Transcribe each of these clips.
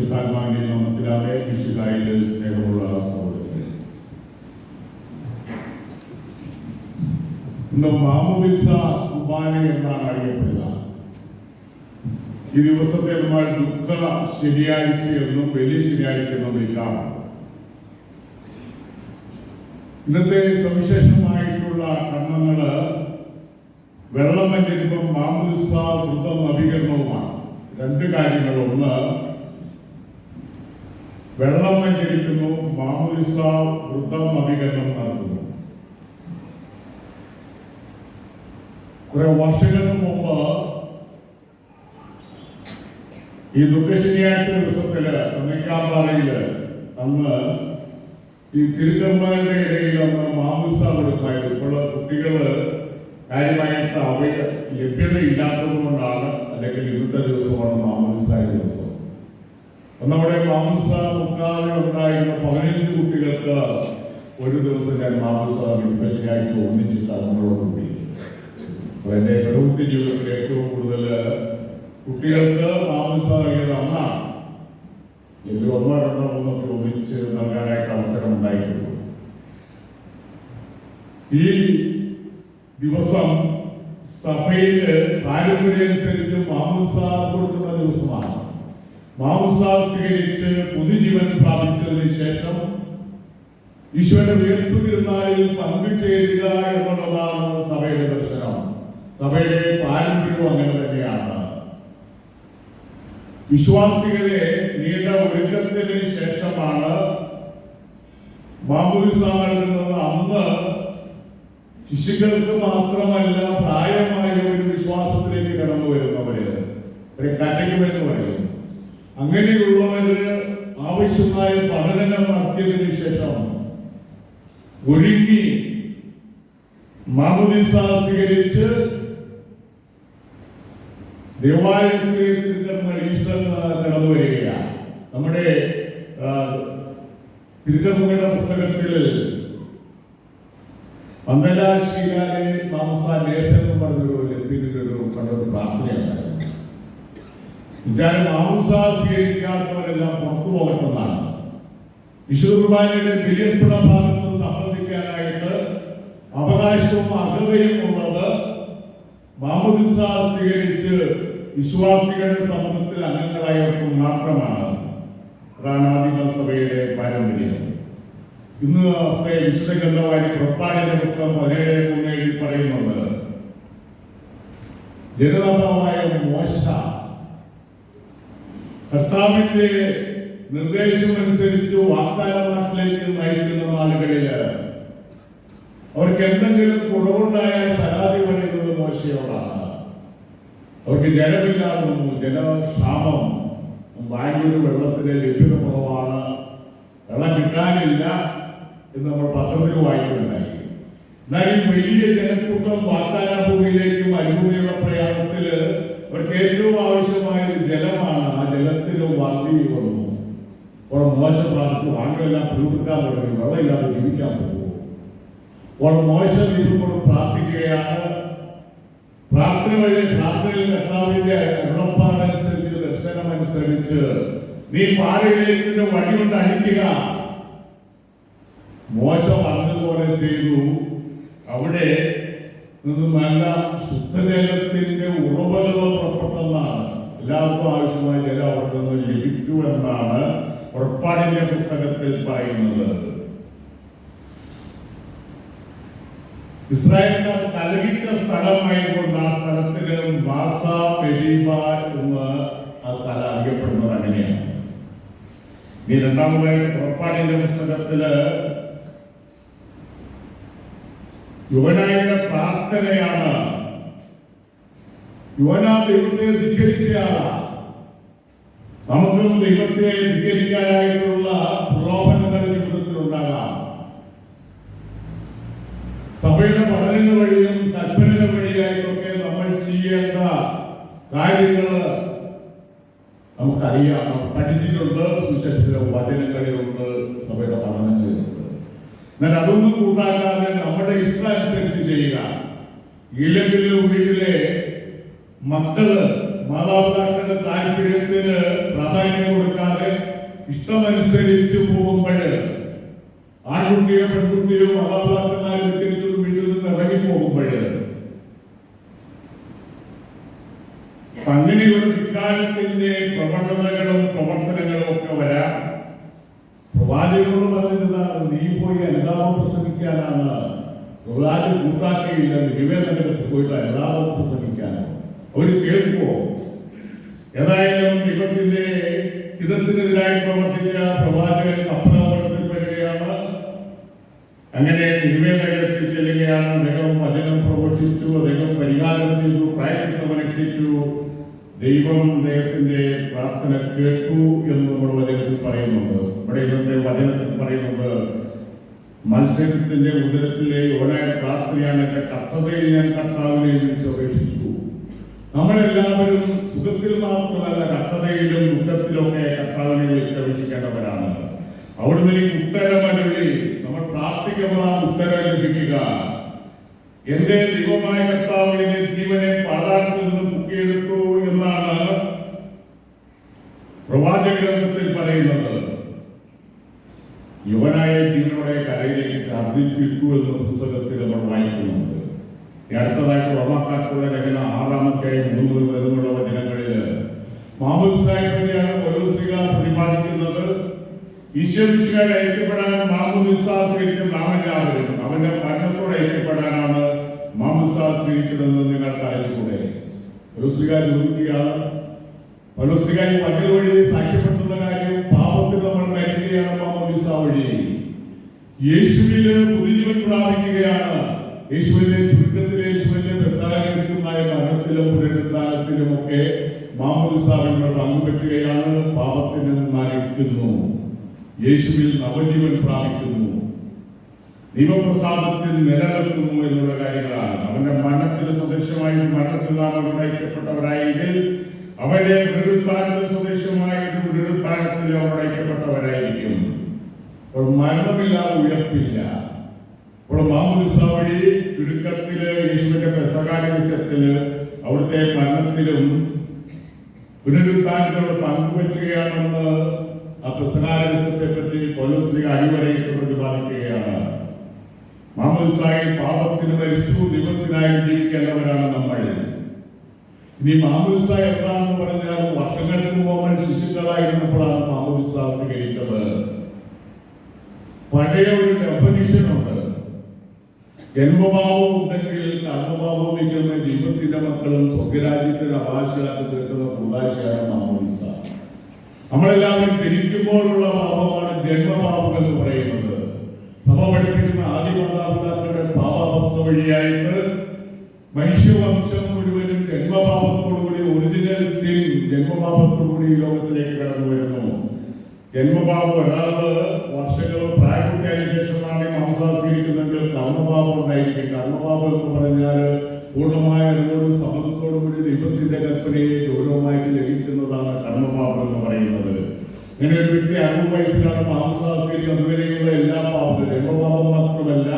പരിശുദ്ധാത്മാവിന്റെ നാമത്തിലാകെ വിശുദ്ധായിലെ സ്നേഹമുള്ള സഹോദരങ്ങളെ ഇന്ന് മാമോദിസ കുർബാന എന്നാണ് അറിയപ്പെടുക. ഈ ദിവസത്തെ നമ്മൾ ദുഃഖ ശനിയാഴ്ച എന്നും വലിയ ശനിയാഴ്ച എന്നും വിളിക്കാറുണ്ട്. ഇന്നത്തെ സവിശേഷമായിട്ടുള്ള കർമ്മങ്ങൾ വെള്ളമഞ്ഞിരിപ്പം മാമോദിസ വൃത നവീകരണവുമാണ്. രണ്ട് കാര്യങ്ങൾ. ഒന്ന് വെള്ളം വഞ്ചരിക്കുന്നു മാമോദിസ വൃദ്ധ നവീകരണം നടത്തുന്നു. കുറെ വർഷങ്ങൾക്ക് മുമ്പ് ഈ ദുഃഖശനിയാഴ്ച ദിവസത്തിൽ തന്നിക്കാമ്പാറയിൽ അന്ന് ഈ തിരുക്കർമ്മകളുടെ ഇടയിൽ അന്ന് മാമൂസ കൊടുക്കായിരുന്നു ഇപ്പോൾ കുട്ടികൾ കാര്യമായിട്ട് അവയ ലഭ്യത ഇല്ലാത്തത് കൊണ്ടാണ് അല്ലെങ്കിൽ ഇന്നത്തെ ദിവസമാണ് മാമൂസായ ദിവസം. നമ്മുടെ മാംസ മുക്കാതെ ഉണ്ടായിരുന്ന പതിനഞ്ച് കുട്ടികൾക്ക് ഒരു ദിവസം ഞാൻ മാംസ വിദ്വേഷയായിട്ട് ഒന്നിച്ചിട്ട് നമ്മളോടുകൂടി അപ്പൊ എന്റെ പ്രവൃത്തി ജീവിതത്തിൽ ഏറ്റവും കൂടുതൽ കുട്ടികൾക്ക് മാംസ നൽകിയത് അന്നാണ് എനിക്ക് ഒന്നോ രണ്ടോ മൂന്നോ ഒന്നിച്ച് നൽകാനായിട്ട് അവസരം ഉണ്ടായിട്ടുള്ളൂ ഈ ദിവസം സഭയിൽ പാരമ്പര്യമനുസരിച്ച് മാംസ കൊടുക്കുന്ന ദിവസമാണ്. മാമുസ സ്വീകരിച്ച് പുതുജീവൻ പ്രാപിച്ചതിന് ശേഷം ഈശോയുടെ ഉയർപ്പ് തിരുനാളിൽ പങ്കുചേരുക എന്നുള്ളതാണ് സഭയുടെ ദർശനം. സഭയുടെ പാരമ്പര്യവും അങ്ങനെ തന്നെയാണ്. വിശ്വാസികളെ നീണ്ട ഒരുക്കത്തിന് ശേഷമാണ് മാമൂദിസ അന്ന് ശിശുക്കൾക്ക് മാത്രമല്ല പ്രായമായ ഒരു വിശ്വാസത്തിലേക്ക് കടന്നു വരുന്നവര്. ഒരു എന്ന് പറയും. അങ്ങനെയുള്ളവര് ആവശ്യമായ പഠനങ്ങൾ നടത്തിയതിനു ശേഷം ഒരുങ്ങി മാമുദിസ സ്വീകരിച്ച് ദേവാലയത്തിലേക്ക് ഈസ്റ്റർ കടന്നു വരികയാണ്. നമ്മുടെ തിരുത്തമ്മയുടെ പുസ്തകത്തിൽ പന്തലാശ്രീകാലെ മാമസ ലേസ് എന്ന് പറഞ്ഞൊരു ലത്തീനിന്റെ ഒരു കണ്ടൊരു പ്രാർത്ഥനയുണ്ടായിരുന്നു വിചാരം മാംസ സ്വീകരിക്കാത്തവരെല്ലാം പുറത്തു പോകട്ടെന്നാണ് വിശുദ്ധ കുർബാനയുടെ വിലയപ്പെട്ട ഭാഗത്ത് സംബന്ധിക്കാനായിട്ട് അവകാശവും അർഹതയും ഉള്ളത് മാമുദിസ സ്വീകരിച്ച് വിശ്വാസികളുടെ സമൂഹത്തിൽ അംഗങ്ങളായവർക്ക് മാത്രമാണ്. അതാണ് ആദിമസഭയുടെ പാരമ്പര്യം. ഇന്ന് ഒക്കെ വിശുദ്ധ ഗ്രന്ഥവാരി പുറപ്പാടിന്റെ പുസ്തകം പതിനേഴ് മൂന്നേഴിൽ പറയുന്നുണ്ട്. ജനതാവായ മോശ കർത്താവിന്റെ നിർദ്ദേശമനുസരിച്ച് വാഗ്ദാന നാട്ടിലേക്ക് നയിക്കുന്ന നാളുകളിൽ അവർക്ക് എന്തെങ്കിലും കുറവുണ്ടായാൽ പരാതി പറയുന്നത് മോശയോടാണ്. അവർക്ക് ജലമില്ലാതെ വന്നു ജലക്ഷാമം ബാംഗ്ലൂർ വെള്ളത്തിന്റെ ലഭ്യത കുറവാണ് വെള്ളം കിട്ടാനില്ല എന്ന് നമ്മൾ പത്രത്തിൽ വായിക്കുന്നുണ്ടായി. എന്നാൽ ഈ വലിയ ജനക്കൂട്ടം വാഗ്ദാന ഭൂമിയിലേക്കും മരുഭൂമിയുള്ള പ്രയാണത്തിൽ അവർക്ക് ഏറ്റവും ആവശ്യമായത് ജലമാണ്. ആ ജലത്തിന് വർദ്ധി വന്നു അപ്പോൾ മോശം പ്രാർത്ഥിച്ചു. ആളുകളെല്ലാം പ്രൂപ്പിക്കാൻ തുടങ്ങി. വെള്ളമില്ലാതെ ജീവിക്കാൻ പോകും അപ്പോൾ മോശം ഇതുകൊണ്ട് പ്രാർത്ഥിക്കുകയാണ്. പ്രാർത്ഥന വഴി പ്രാർത്ഥനയിൽ കർത്താവിന്റെ അരുളപ്പാടനുസരിച്ച് ദർശനമനുസരിച്ച് നീ പാറയിലേക്ക് വടി കൊണ്ട് അടിക്കുക. മോശം പറഞ്ഞതുപോലെ ചെയ്തു. അവിടെ നല്ല ശുദ്ധജലത്തിന്റെ ഉറവകൾ പുറപ്പെട്ടെന്നാണ് എല്ലാവർക്കും ആവശ്യമായ ജലം അവിടെ നിന്ന് ലഭിച്ചു എന്നാണ് പുറപ്പാടിന്റെ പുസ്തകത്തിൽ പറയുന്നത്. ഇസ്രായേൽക്കാർ കലകിച്ച സ്ഥലമായതുകൊണ്ട് ആ സ്ഥലത്തിന് മാസ പെരീബ എന്ന് ആ സ്ഥലം അറിയപ്പെടുന്നത് അങ്ങനെയാണ്. ഈ രണ്ടാമതായി പുറപ്പാടിന്റെ പുസ്തകത്തിൽ യുവനായുടെ പ്രാർത്ഥനയാണ്. യുവന ദൈവത്തെ ധിക്കരിച്ചയാളാ. നമുക്കും ദൈവത്തെ ധിക്കരിക്കാനായിട്ടുള്ള പ്രലോഭനങ്ങൾ ജീവിതത്തിൽ ഉണ്ടാകാം. സഭയുടെ പഠനങ്ങൾ വഴിയും കൽപ്പനകൾ വഴിയായിട്ടൊക്കെ നമ്മൾ ചെയ്യേണ്ട കാര്യങ്ങൾ നമുക്കറിയാം. പഠിച്ചിട്ടുണ്ട് സുശേഷത്തിലെ വചനങ്ങളിലുണ്ട് സഭയുടെ പഠനങ്ങളിലുണ്ട് എന്നാൽ അതൊന്നും കൂട്ടാക്കാതെ നമ്മുടെ ഇഷ്ടാനുസരിച്ച് ചെയ്യുക. ഇല്ലെങ്കിൽ വീട്ടിലെ മക്കൾ മാതാപിതാക്കളുടെ താല്പര്യത്തിന് പ്രാധാന്യം കൊടുക്കാതെ ഇഷ്ടമനുസരിച്ച് പോകുമ്പോൾ ആൺകുട്ടിയോ പെൺകുട്ടിയോ മാതാപിതാക്കന്മാരും പ്രവാചകൻ കൂട്ടാക്കുകയില്ലെന്ന് നിലവേ നഗരത്തിൽ പോയിട്ട് അനുതാപം പ്രസംഗിക്കാനോ അവർ കേൾക്കുമോ ഏതായാലും ദൈവത്തിന്റെ ഹിതത്തിനെതിരായി പ്രവർത്തിച്ച പ്രവാചകൻ കപ്പലപകടത്തിൽ വരികയാണ്. അങ്ങനെ നിലവേ നഗരത്തിൽ ചെല്ലുകയാണ്. അദ്ദേഹം വചനം പ്രഘോഷിച്ചു അദ്ദേഹം പരിഹാരം ചെയ്തു പ്രായച്ചിത്തം അനുഷ്ഠിച്ചു. ദൈവം അദ്ദേഹത്തിന്റെ പ്രാർത്ഥന കേട്ടു എന്ന് നമ്മൾ വചനത്തിൽ പറയുന്നുണ്ട്. ഇവിടെ ഇന്നത്തെ വചനത്തിൽ പറയുന്നത് മത്സരത്തിന്റെ ഉദരത്തിലെ യോനായുടെ പ്രാർത്ഥനയാണ് എന്റെ കർത്തതയിൽ ഞാൻ കർത്താവിനെ വിളിച്ചപേക്ഷിച്ചു നമ്മളെല്ലാവരും സുഖത്തിൽ മാത്രമല്ല കർത്തതയിലും ദുഃഖത്തിലൊക്കെ കർത്താവിനെ വിളിച്ചപേക്ഷിക്കേണ്ടവരാണ് അവിടുന്ന് എനിക്ക് ഉത്തരമരുളി നമ്മൾ പ്രാർത്ഥിക്കുമ്പോഴാണ് ഉത്തരം ലഭിക്കുക. എന്റെ ദൈവമായ കർത്താവ് എന്റെ ജീവനെ പാതാളത്തിൽ നിന്ന് മുക്കിയെടുത്തു എന്നാണ് പ്രവാചക ഗ്രന്ഥത്തിൽ പറയുന്നത്. യുവനായ ജീവനോടെ കരയിലേക്ക് ഛർദ്ദിച്ചിട്ടു എന്ന പുസ്തകത്തിൽ നമ്മൾ വായിക്കുന്നുണ്ട്. അടുത്തതായിട്ട് റോമാക്കാർക്കുള്ള രചന ആറാമത്തെ മൂന്ന് വരുന്നുള്ള വചനങ്ങളിൽ മാമൂദ് സാഹിബിനെയാണ് പൗലോസ്ലിക പ്രതിപാദിക്കുന്നത്. ഈശ്വരിശുകാരെ ഐക്യപ്പെടാൻ മാമൂദ് സ്വീകരിച്ച നാം അവന്റെ മരണത്തോടെ ഐക്യപ്പെടാനാണ് മാമൂദ് സ്വീകരിച്ചതെന്ന് നിങ്ങൾക്ക് അറിഞ്ഞുകൂടെ? പൗലോസ്ലിക ചോദിക്കുകയാണ് പല ഈ വചന വഴി സാക്ഷ്യപ്പെടുത്തുന്ന കാര്യം യേശുവിൽ പുതുജീവൻ പ്രാപിക്കുകയാണ് യേശുവിന്റെ ചുരുക്കത്തിൽ യേശുവിന്റെ പ്രസാരമായ മരണത്തിലും പുനരുത്ഥാനത്തിലും ഒക്കെ മാമോദിസാവിനോട് പങ്കുപറ്റുകയാണ്. പാപത്തിന് മരിക്കുന്നു യേശുവിൽ നവജീവൻ പ്രാപിക്കുന്നു. ദൈവപ്രസാദത്തിൽ നിലനിൽക്കുന്നു എന്നുള്ള കാര്യങ്ങളാണ്. അവന്റെ മരണത്തിന് സദൃശമായി മരണത്തിൽ നാം ഉടയ്ക്കപ്പെട്ടവരായെങ്കിൽ അവന്റെ പുനരുത്ഥാനത്തിന് സദൃശമായ ഒരു പുനരുത്ഥാനത്തിൽ അപ്പോൾ മരണമില്ലാതെ ഉയർപ്പില്ല. അപ്പോൾ മാമുദിസ വഴി ചുരുക്കത്തിൽ യേശുവിന്റെ പെസകാരസ്യത്തിൽ അവിടുത്തെ മരണത്തിലും പുനരുത്ഥാനത്തോട് പങ്കുപറ്റുകയാണെന്ന് ആ പെസകാരസ്യത്തെ പറ്റി പോലോസ്ലിക അടിവരയിട്ട് പ്രതിപാദിക്കുകയാണ്. മാമുദിസായി പാപത്തിന് മരിച്ചു ദൈവത്തിനായി ജീവിക്കേണ്ടവരാണ് നമ്മൾ. ഇനി മാമുദിസ എന്താണെന്ന് പറഞ്ഞാൽ വർഷങ്ങൾക്ക് മുമ്പ് ശിശുക്കളായിരുന്നപ്പോഴാണ് മാമുദിസ സ്വീകരിച്ചത്. പഴയ ഒരു ഡെഫനിഷൻ ഉണ്ട്. ജന്മഭാവം ഉണ്ടെങ്കിൽ കർമ്മഭാവം നിൽക്കുന്ന ദൈവത്തിന്റെ മക്കളും സ്വർഗരാജ്യത്തിന്റെ അവകാശിയാക്കി തീർക്കുന്ന കൂതാശയാണ് മാമോദിസ നമ്മളെല്ലാവരും ജനിക്കുമ്പോഴുള്ള പാപമാണ് ജന്മപാപം എന്ന് പറയുന്നത്. സഭ പഠിപ്പിക്കുന്ന ആദ്യ മാതാപിതാക്കളുടെ പാപാവസ്ഥ വഴിയായിട്ട് മനുഷ്യവംശം മുഴുവനും ജന്മപാപത്തോടുകൂടി ഒറിജിനൽ സിൻ ജന്മപാപത്തോടുകൂടി ലോകത്തിലേക്ക് കടന്നു വരുന്നു. ജന്മപാപം വരാതെ വർഷങ്ങൾ സ്വീകരിക്കുന്നെങ്കിൽ കർമ്മപാപം ഉണ്ടായിരിക്കും. കർമ്മപാപം എന്ന് പറഞ്ഞാൽ പൂർണമായ അറിവോടും സമ്മതത്തോടും കൂടി ദൈവത്തിന്റെ കൽപ്പനയെ ഗൗരവമായിട്ട് ലഭിക്കുന്നതാണ് കർമ്മപാപം എന്ന് പറയുന്നത്. ഇങ്ങനെ ഒരു വ്യക്തി അറുപത് വയസ്സിലാണ് മാംസാസിയിൽ അതുവരെയുള്ള എല്ലാ പാപങ്ങളും ജന്മപാപം മാത്രമല്ല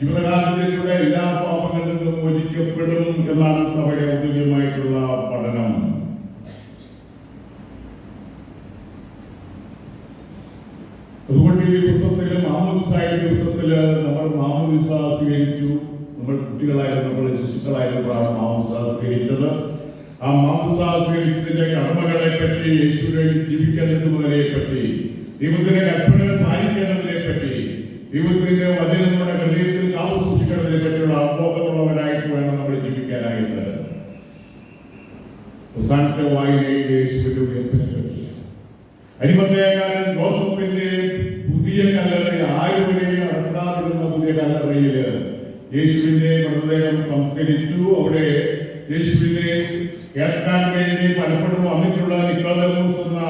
ജീവിതകാലത്തിലുള്ള എല്ലാ പാപങ്ങളിൽ നിന്നും മോചിക്കപ്പെടും എന്നാണ് സഭയുടെ ഔദ്യോഗികമായിട്ടുള്ള പഠനം അതുകൊണ്ട് ഈ ദിവസത്തിൽ മാമുദിസായ ദിവസത്തിൽ നമ്മൾ മാമുദിസ സ്വീകരിച്ചു. നമ്മൾ കുട്ടികളായിരുന്നപ്പോൾ ശിശുക്കളായിരുന്നപ്പോഴാണ് മാമുസ സ്വീകരിച്ചത്. ആ മാംസ സ്വീകരിച്ചതിന്റെ കടമകളെ പറ്റി യേശുവിനെ ജീവിക്കേണ്ടത് മുതലേ പറ്റി ദൈവത്തിന്റെ കൽപ്പനകൾ പാലിക്കേണ്ടതിനെ പറ്റി ദൈവത്തിന്റെ വചനം നമ്മുടെ ഹൃദയത്തിൽ കാവു സൂക്ഷിക്കേണ്ടതിനെ പറ്റിയുള്ള അവബോധമുള്ളവരായിട്ട് വേണം നമ്മൾ ജീവിക്കാനായിട്ട്. അവസാനത്തെ വായനയിൽ യേശുവിന്റെ ഉയർത്തിനെ പറ്റിയാണ്. അരിമത്തയക്കാരൻ ജോസഫിന്റെ പുതിയ കല്ലറയിൽ ആയുർവേദയിൽ അടക്കാതിരുന്ന പുതിയ കല്ലറയിൽ യേശുവിന്റെ മൃതദേഹം സംസ്കരിച്ചു. അവിടെ യേശുവിനെ കേൾക്കാൻ വേണ്ടി പലപ്പോഴും വന്നിട്ടുള്ള നിക്കോദമോസ് എന്ന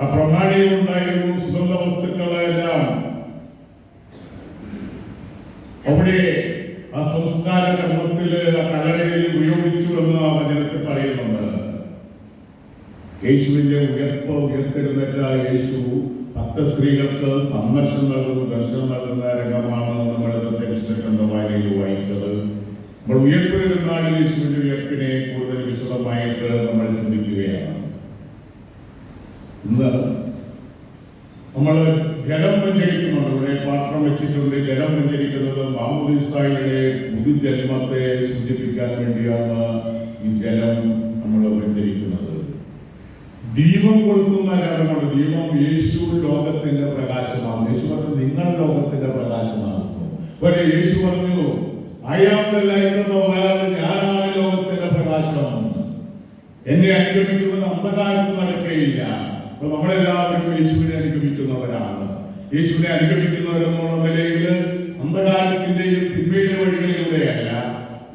ആ പ്രമാണിയും ഉണ്ടായിരുന്നു. സുഗന്ധ വസ്തുക്കളെല്ലാം അവിടെ ആ സംസ്കാര കർമ്മത്തിൽ കലരയിൽ ഉപയോഗിച്ചു എന്ന് ആ വചനത്തിൽ പറയുന്നുണ്ട്. യേശുവിന്റെ ഉയർപ്പ് ഉയർത്തെഴുന്നേറ്റ യേശു ഭക്ത സ്ത്രീകൾക്ക് സന്ദർശനം നൽകുന്ന ദർശനം നൽകുന്ന രംഗമാണ് നമ്മൾ ഇന്നത്തെ വായനയിൽ വായിച്ചത്. നമ്മൾ ഉയർപ്പ് യേശുവിന്റെ ഉയർപ്പിനെ കൂടുതൽ വിശദമായിട്ട് നമ്മൾ ചിന്തിക്കുകയാണ്. ഇന്ന് നമ്മൾ ജലം വെഞ്ചരിക്കുന്നുണ്ട് ഇവിടെ പാത്രം വെച്ചിട്ടുണ്ട്. ജലം വെഞ്ചരിക്കുന്നത് മാമുദിസായിയുടെ പുതുജന്മത്തെ സൂചിപ്പിക്കാൻ വേണ്ടിയാണ് ഈ ജലം നമ്മൾ വെഞ്ചരിക്കുന്നത് ചടങ്ങുണ്ട് ദീപം യേശു ലോകത്തിന്റെ പ്രകാശമാണ്. യേശു പറഞ്ഞു നിങ്ങൾ ലോകത്തിന്റെ പ്രകാശമാണ് ഒരു യേശു പറഞ്ഞു അയാളുടെ ഞാനാണ് ലോകത്തിന്റെ പ്രകാശമാണ് എന്നെ അനുഗമിക്കുന്നത് അന്ധകാരത്ത് നടക്കുകയില്ല. അപ്പൊ നമ്മളെല്ലാവരും യേശുവിനെ അനുഗമിക്കുന്നവരാണ്. യേശുവിനെ അനുഗമിക്കുന്നവരെന്നുള്ള നിലയിൽ അന്ധകാരത്തിന്റെയും തിന്മയുടെ വഴികളിലൂടെയല്ല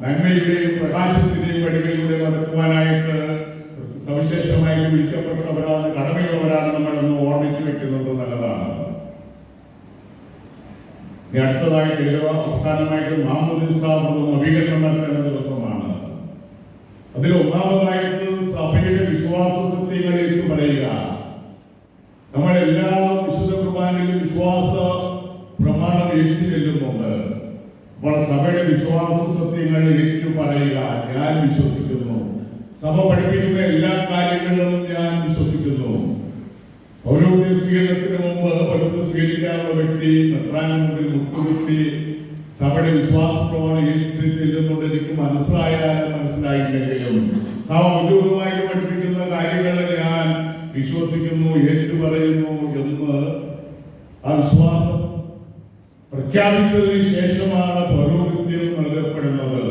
നന്മയുടെയും പ്രകാശത്തിന്റെയും വഴികളിലൂടെ നടത്തുവാനായിട്ട് സവിശേഷമായി വിളിക്കപ്പെട്ടവരാണ് ഇനി അടുത്തതായിട്ട് ഏതോ അവസാനമായിട്ട് മാമുദിസാമൃതം നവീകരണം നടത്തേണ്ട ദിവസമാണ്. അതിൽ ഒന്നാമതായിട്ട് സഭയുടെ വിശ്വാസ സത്യങ്ങളെ ഏറ്റു പറയുക. നമ്മളെല്ലാ വിശുദ്ധ കുർബാനയിലും വിശ്വാസ പ്രമാണം ഏറ്റു ചെല്ലുന്നുണ്ട്. അപ്പോൾ സഭയുടെ വിശ്വാസ സത്യങ്ങൾ ഏറ്റു പറയുക ഞാൻ വിശ്വസിക്കുന്നു. സഭ പഠിപ്പിക്കുന്ന എല്ലാ കാര്യങ്ങളിലും ഞാൻ വിശ്വസിക്കുന്നു. പൗരോഹിത്യ സ്വീകരണത്തിന് മുമ്പ് പൗരത്വം സ്വീകരിക്കാനുള്ള വ്യക്തി മെത്രാന് മുട്ടുകുത്തി സഭയുടെ വിശ്വാസ പ്രമാണം ചെല്ലുന്നുണ്ട്. എനിക്ക് മനസ്സിലായാലും മനസ്സിലായില്ലെങ്കിലും സഭ ഔദ്യോഗികമായിട്ട് പഠിപ്പിക്കുന്ന കാര്യങ്ങളെ ഞാൻ വിശ്വസിക്കുന്നു ഏറ്റു പറയുന്നു എന്ന് ആ വിശ്വാസം പ്രഖ്യാപിച്ചതിന് ശേഷമാണ് പൗരോഹിത്യം നൽകപ്പെടുന്നത്.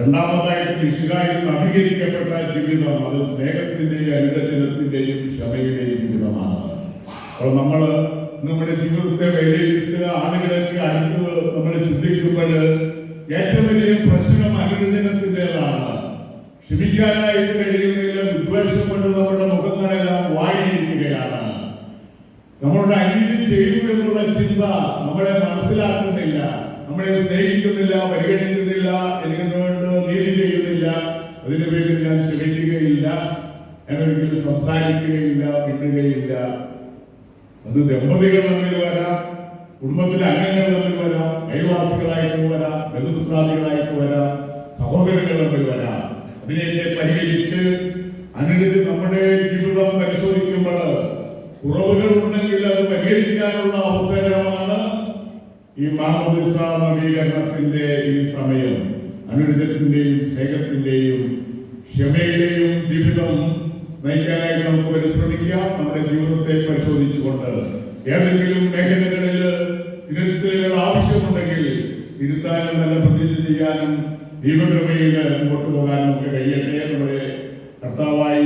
രണ്ടാമതായിട്ട് വിശുകായിൽ നവീകരിക്കപ്പെട്ട ജീവിതം അത് സ്നേഹത്തിന്റെയും അനുരചനത്തിന്റെയും ക്ഷമയുടെയും ജീവിതമാണ്. അപ്പോൾ നമ്മൾ നമ്മുടെ ജീവിതത്തെ വിലയിരുത്തുക ആളുകളൊക്കെ അടുത്ത് നമ്മൾ ചിന്തിക്കുമ്പോൾ ഏറ്റവും വലിയ പ്രശ്നം അനുരചനത്തിന്റെതാണ് ക്ഷമിക്കാനായിട്ട് കഴിയുന്നില്ല വിദ്വേഷം കൊണ്ട് നമ്മുടെ മുഖങ്ങളെല്ലാം വായിരിക്കുകയാണ് നമ്മളോട് അനീതി ചെയ്തു എന്നുള്ള ചിന്ത നമ്മളെ മനസ്സിലാക്കുന്നില്ല. നമ്മളെ സ്നേഹിക്കുന്നില്ല പരിഗണിക്കുന്നില്ല എനിക്ക് നീതി ചെയ്യുന്നില്ല അതിന് പേരിൽ ഞാൻ ക്ഷമിക്കുകയില്ല ഞാൻ സംസാരിക്കുകയില്ല മിണ്ടുകയില്ല. അത് ദമ്പതികൾ തമ്മിൽ വരാം കുടുംബത്തിലെ അംഗങ്ങൾ തമ്മിൽ വരാം അയൽവാസികളായിട്ട് വരാം ബന്ധുപുത്രാദികളായിട്ട് വരാം സഹോദരങ്ങൾ തമ്മിൽ വരാം. അതിനെയൊക്കെ പരിഹരിച്ച് അനുരതി നമ്മുടെ ജീവിതം പരിശോധിക്കുമ്പോൾ കുറവുകൾ ഉണ്ടെങ്കിൽ അത് പരിഹരിക്കാനുള്ള അവസരമാണ് ഈ മാമോദിസ നവീകരണത്തിന്റെ ഈ സമയം അനുരുദ്ധത്തിന്റെയും സ്നേഹത്തിന്റെയും ക്ഷമയുടെയും ജീവിതം നയിക്കാനായിട്ട് നമുക്ക് പരിശ്രമിക്കാം നമ്മുടെ ജീവിതത്തെ പരിശോധിച്ചുകൊണ്ട് ഏതെങ്കിലും മേഖലകളിൽ തിരുത്തലുകൾ ആവശ്യമുണ്ടെങ്കിൽ തിരുത്താനും നല്ല പ്രതിജ്ഞ ചെയ്യാനും ദൈവകൃപയിൽ മുമ്പോട്ട് പോകാനും നമുക്ക് കഴിയട്ടെ. നമ്മുടെ കർത്താവായ